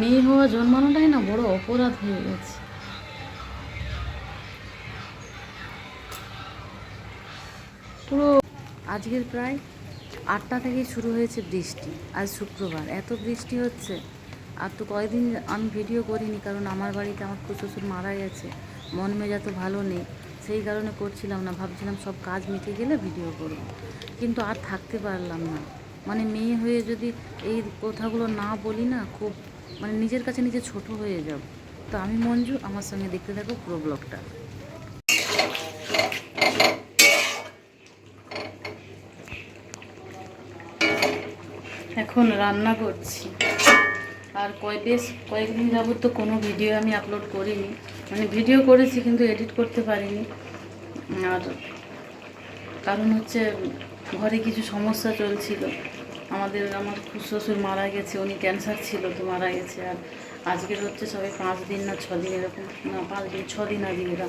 মেয়ে হওয়া জন্মানোটাই না বড় অপরাধ হয়ে গেছে। পুরো আজকের প্রায় আটটা থেকে শুরু হয়েছে বৃষ্টি, আজ শুক্রবার। এত বৃষ্টি হচ্ছে, আর তো কয়েকদিন আমি ভিডিও করিনি, কারণ আমার বাড়িতে আমার শ্বশুর মারা গেছে মন মেজাজ তো ভালো নেই, সেই কারণে করছিলাম না, ভাবছিলাম সব কাজ মিটে গেলে ভিডিও করব। কিন্তু আর থাকতে পারলাম না। মানে মেয়ে হয়ে যদি এই কথাগুলো না বলি না, খুব মানে নিজের কাছে নিজে ছোট হয়ে যাব তো আমি মঞ্জু, আমার সঙ্গে দেখতে থাকো পুরো ব্লগটা। এখন রান্না করছি। আর কয় বেশ কয়েকদিন যাবত তো কোনো ভিডিও আমি আপলোড করিনি। মানে ভিডিও করেছি কিন্তু এডিট করতে পারিনি। আর কারণ হচ্ছে ঘরে কিছু সমস্যা চলছিল। আমাদের আমার শ্বশুর মারা গেছে, উনি ক্যান্সার ছিল তো মারা গেছে। আর আজকের হচ্ছে সবে পাঁচ দিন না ছ দিন এরকম, না, পাঁচ দিন, ছ দিন আজকে এরা।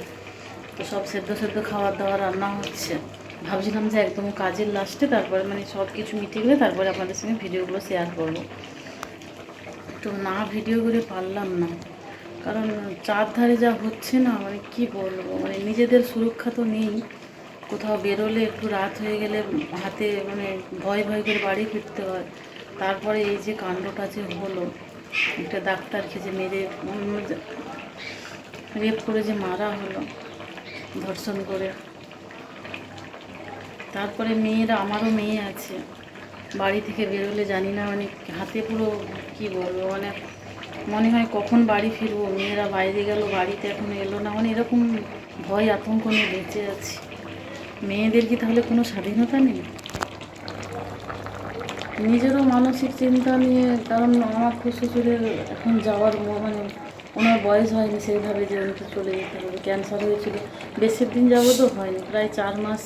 তো সব সেদ্ধ সেদ্ধ খাবার দাবার রান্না হচ্ছে। ভাবছিলাম যে একদম কাজের লাস্টে তারপরে মানে সব কিছু মিটে গেলে তারপরে আপনাদের সঙ্গে ভিডিওগুলো শেয়ার করব। তো না ভিডিও করে পারলাম না। কারণ চারধারে যা হচ্ছে না মানে কি বলব? মানে নিজেদের সুরক্ষা তো নেই। কোথাও বেরোলে একটু রাত হয়ে গেলে হাতে মানে ভয় ভয় করে বাড়ি ফিরতে হয়। তারপরে এই যে কাণ্ডটা যে হলো, একটা ডাক্তারকে যে মেরে রেপ করে যে মারা হলো, ধর্ষণ করে। তারপরে মেয়েরা, আমারও মেয়ে আছে, বাড়ি থেকে বেরোলে জানি না মানে হাতে পুরো কি বলব মানে মনে হয় কখন বাড়ি ফিরবো, মেয়েরা বাইরে গেল, বাড়িতে এখন এলো না মানে এরকম ভয়, আতঙ্ক নিয়ে বেঁচে আছি। মেয়েদের কি তাহলে কোনো স্বাধীনতা নেই? নিজেরও মানসিক চিন্তা নিয়ে, কারণ আমার খুব শ্বশুরের এখন যাওয়ার মানে ওনার বয়স হয়নি, সেইভাবে যে উনিকে চলে যেতে হবে। ক্যান্সার হয়েছিল বেশি দিন যাবতও হয়নি, প্রায় চার মাস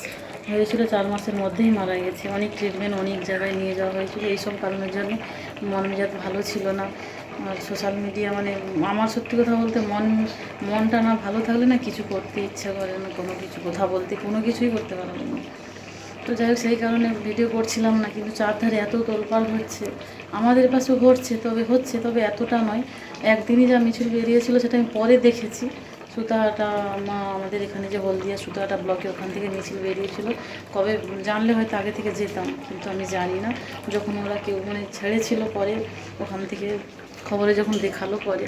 হয়েছিল, চার মাসের মধ্যেই মারা গেছে। অনেক ট্রিটমেন্ট অনেক জায়গায় নিয়ে যাওয়া হয়েছিল, এইসব কারণের জন্য মন মেজাজ ভালো ছিল না। আর সোশ্যাল মিডিয়া মানে আমার সত্যি কথা বলতে মন, মনটা না ভালো থাকলে না কিছু করতে ইচ্ছা করে না, কোনো কিছু কথা বলতে, কোনো কিছুই করতে পারব না। তো যাই হোক, সেই কারণে ভিডিও করছিলাম না, কিন্তু চারধারে এত তোলপাড় হচ্ছে, আমাদের পাশেও ঘটছে, তবে হচ্ছে, তবে এতটা নয়। একদিনই যা মিছিল বেরিয়েছিল সেটা আমি পরে দেখেছি। সুতাটা মা, আমাদের এখানে যে হলদিয়া সুতাটা ব্লকে ওখান থেকে মিছিল বেরিয়েছিল। কবে জানলে হয়তো আগে থেকে যেতাম, কিন্তু আমি জানি না। যখন ওরা কেউ মানে ছেড়েছিল পরে, ওখান থেকে খবরে যখন দেখাল পরে,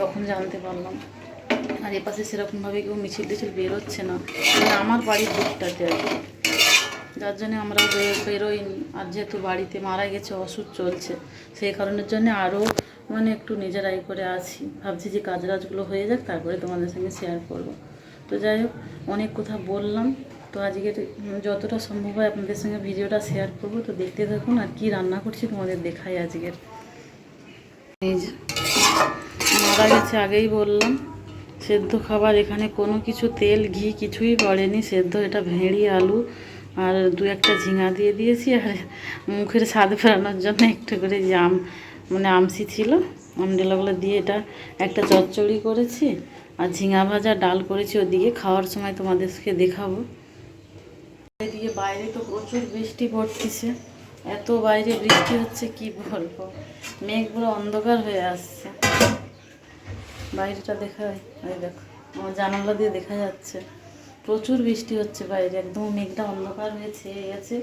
তখন জানতে পারলাম, আর এপাশে সেরকমভাবে কেউ মিছিল টিছিল বেরোচ্ছে না। মানে আমার বাড়ির দিকটাতে আর কি। যার জন্য আমরা বেরোইনি। আর যেহেতু বাড়িতে মারা গেছে ওষুধ চলছে, সেই কারণের জন্য আরও মানে একটু নিজেরাই করে আছি। ভাবছি যে কাজ রাজগুলো হয়ে যাক, তারপরে তোমাদের সঙ্গে শেয়ার করব। তো যাই হোক, অনেক কথা বললাম। তো আজকের যতটা সম্ভব হয় আপনাদের সঙ্গে ভিডিওটা শেয়ার করব। তো দেখতে থাকুন আর কি রান্না করছি তোমাদের দেখাই আজকের। মারা গেছে, আগেই বললাম। সেদ্ধ খাবার এখানে কোনো কিছু তেল, ঘি কিছুই পড়েনি। সেদ্ধ, এটা ভেড়ি, আলু আর দু একটা ঝিঙা দিয়ে দিয়েছি। আর মুখের স্বাদ ফেরানোর জন্য একটু করে জাম মানে আমসি ছিল। আমডেলাগুলো দিয়ে এটা একটা চচ্চড়ি করেছি। আর ঝিঙা ভাজা ডাল করেছি ওদিকে। খাওয়ার সময় তোমাদেরকে দেখাবো। এদিকে বাইরে তো প্রচুর বৃষ্টি পড়তেছে। এত বাইরে বৃষ্টি হচ্ছে, কি বলব? মেঘ পুরো অন্ধকার হয়ে আসছে। বাইরেটা দেখা দেখো, আমার জানালা দিয়ে দেখা যাচ্ছে। প্রচুর বৃষ্টি হচ্ছে বাইরে, একদম মেঘটা অন্ধকার হয়ে ছেয়ে গেছে।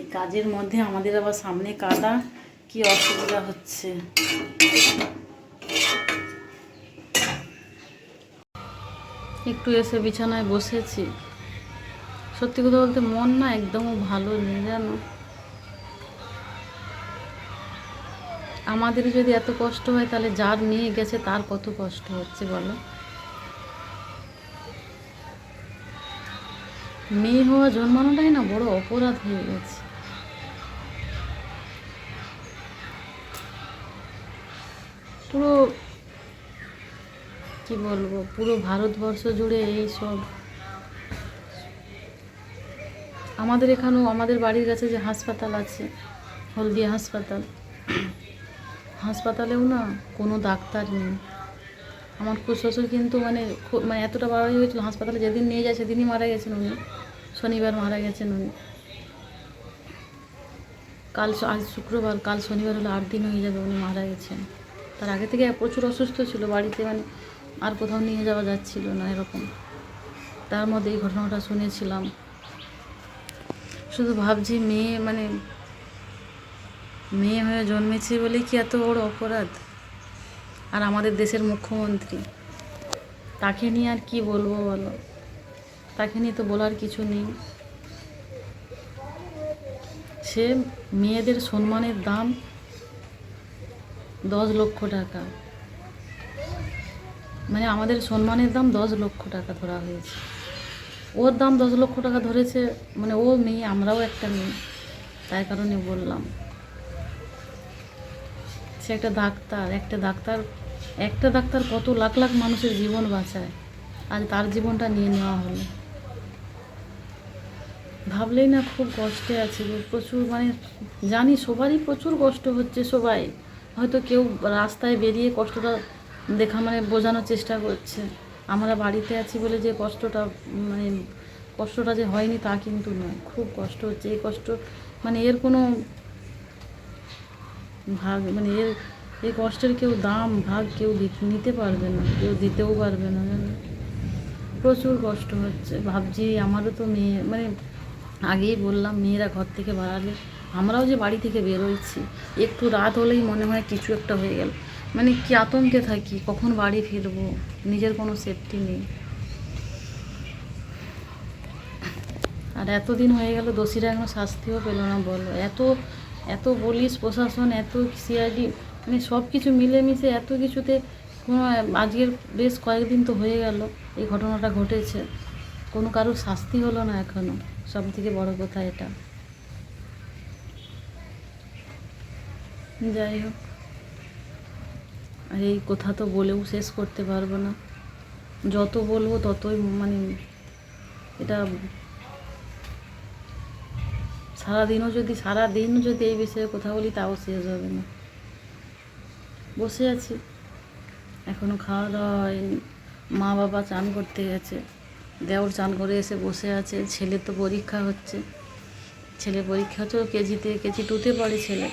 এই কাজের মধ্যে আমাদের আবার সামনে কাদা, কি অসুবিধা হচ্ছে? একটু এসে বিছানায় বসেছি। সত্যি কথা বলতে মন না একদমও ভালো নেই, জানো? আমাদের যদি এত কষ্ট হয়, তাহলে যার মেয়ে গেছে তার কত কষ্ট হচ্ছে বলো? মেয়ে হওয়া জন্মানোটাই না বড় অপরাধ হয়ে গেছে। পুরো কি বলব, পুরো ভারতবর্ষ জুড়ে এই সব। আমাদের এখানেও আমাদের বাড়ির কাছে যে হাসপাতাল আছে, হলদিয়া হাসপাতাল হাসপাতালেও না কোনো ডাক্তার নেই। আমার শ্বশুর কিন্তু মানে মানে এতটা বাড়াই হয়েছিল, হাসপাতালে যেদিন নিয়ে যায় সেদিনই মারা গেছেন উনি। শনিবার মারা গেছেন উনি। কাল আজ শুক্রবার, কাল শনিবার হলে আট দিন হয়ে যাবে উনি মারা গেছেন। তার আগে থেকে প্রচুর অসুস্থ ছিল, বাড়িতে মানে আর কোথাও নিয়ে যাওয়া যাচ্ছিল না এরকম। তার মধ্যে এই ঘটনাটা শুনেছিলাম। শুধু ভাবছি মেয়ে মানে মেয়ে হয়ে জন্মেছে বলে কি এত বড় অপরাধ? আর আমাদের দেশের মুখ্যমন্ত্রী, তাকে নিয়ে আর কি বলব বলো? তাকে নিয়ে তো বলার কিছু নেই। সে মেয়েদের সম্মানের দাম দশ লক্ষ টাকা। মানে আমাদের সম্মানের দাম দশ লক্ষ টাকা ধরা হয়েছে। ওর দাম দশ লক্ষ টাকা ধরেছে মানে ও মেয়ে, আমরাও একটা মেয়ে। তাই কারণে বললাম। সে একটা ডাক্তার একটা ডাক্তার একটা ডাক্তার কত লাখ লাখ মানুষের জীবন বাঁচায়। আজ তার জীবনটা নিয়ে নেওয়া হলো। ভাবলেই না খুব কষ্টে আছে প্রচুর মানে জানি সবারই প্রচুর কষ্ট হচ্ছে সবাই। হয়তো কেউ রাস্তায় বেরিয়ে কষ্টটা দেখা মানে বোঝানোর চেষ্টা করছে। আমরা বাড়িতে আছি বলে যে কষ্টটা মানে কষ্টটা যে হয়নি তা কিন্তু নয়। খুব কষ্ট হচ্ছে। এই কষ্ট মানে এর কোনো ভাগ মানে এর এই কষ্টের কেউ দাম, ভাগ কেউ নিতে পারবে না, কেউ দিতেও পারবে না। জানো প্রচুর কষ্ট হচ্ছে। ভাবছি আমারও তো মেয়ে মানে আগেই বললাম, মেয়েরা ঘর থেকে বাড়ালে আমরাও যে বাড়ি থেকে বেরোচ্ছি একটু রাত হলেই মনে হয় কিছু একটা হয়ে গেল। মানে কি আতঙ্কে থাকি, কখন বাড়ি ফিরবো, নিজের কোনো সেফটি নেই। আর এতদিন হয়ে গেল, দোষীরা এখনও শাস্তিও পেল না, বলো। এত এত পুলিশ প্রশাসন, এত সিআইডি মানে সব কিছু মিলেমিশে এত কিছুতে কোনো, আজকের বেশ কয়েকদিন তো হয়ে গেল, এই ঘটনাটা ঘটেছে। কোনো কারোর শাস্তি হলো না এখনও সব থেকে বড় কথা এটা। যাই হোক, আর এই কথা তো বলেও শেষ করতে পারব না। যত বলব ততই মানে এটা সারাদিনও যদি সারাদিনও যদি এই বিষয়ে কথা বলি, তাও শেষ হবে না। বসে আছি। এখনও খাওয়া দাওয়া হয়নি। মা বাবা চান করতে গেছে। দেওর চান করে এসে বসে আছে। ছেলে তো পরীক্ষা হচ্ছে। ছেলে পরীক্ষা তো কেজিতে, কেজি টুতে পড়ে ছেলে।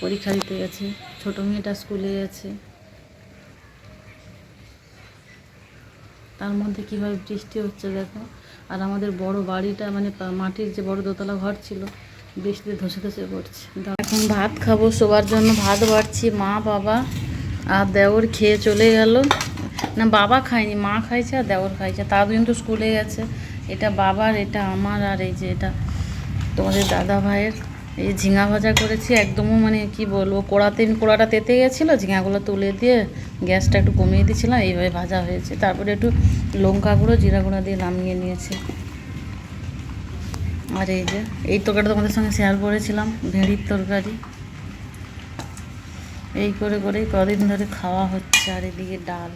পরীক্ষা দিতে গেছে। ছোটো মেয়েটা স্কুলে গেছে। তার মধ্যে কীভাবে বৃষ্টি হচ্ছে দেখো। আর আমাদের বড় বাড়িটা মানে মাটির যে বড় দোতলা ঘর ছিল, বৃষ্টিতে ধসে ধসে পড়ছে। এখন ভাত খাব সবার জন্য ভাত বাড়ছি, মা, বাবা আর দেওর খেয়ে চলে গেল। না, বাবা খায়নি, মা খাইছে আর দেওর খাইছে। তার দুজন তো স্কুলে গেছে, এটা বাবার, এটা আমার আর এই যে এটা তোমাদের দাদা ভাইয়ের। এই ঝিঙা ভাজা করেছি একদমও মানে কি বলব কোড়াতে কোড়াটা তেতে গেছিল, ঝিঙাগুলো তুলে দিয়ে গ্যাসটা একটু কমিয়ে দিয়েছিলাম, এইভাবে ভাজা হয়েছে। তারপরে একটু লঙ্কা গুঁড়ো, জিরা গুঁড়ো দিয়ে নামিয়ে নিয়েছি। আর এই যে, এই তরকারিটা তোমাদের সঙ্গে শেয়ার করেছিলাম, ভেড়ির তরকারি। এই করে করেই কদিন ধরে খাওয়া হচ্ছে, আর এদিকে ডাল।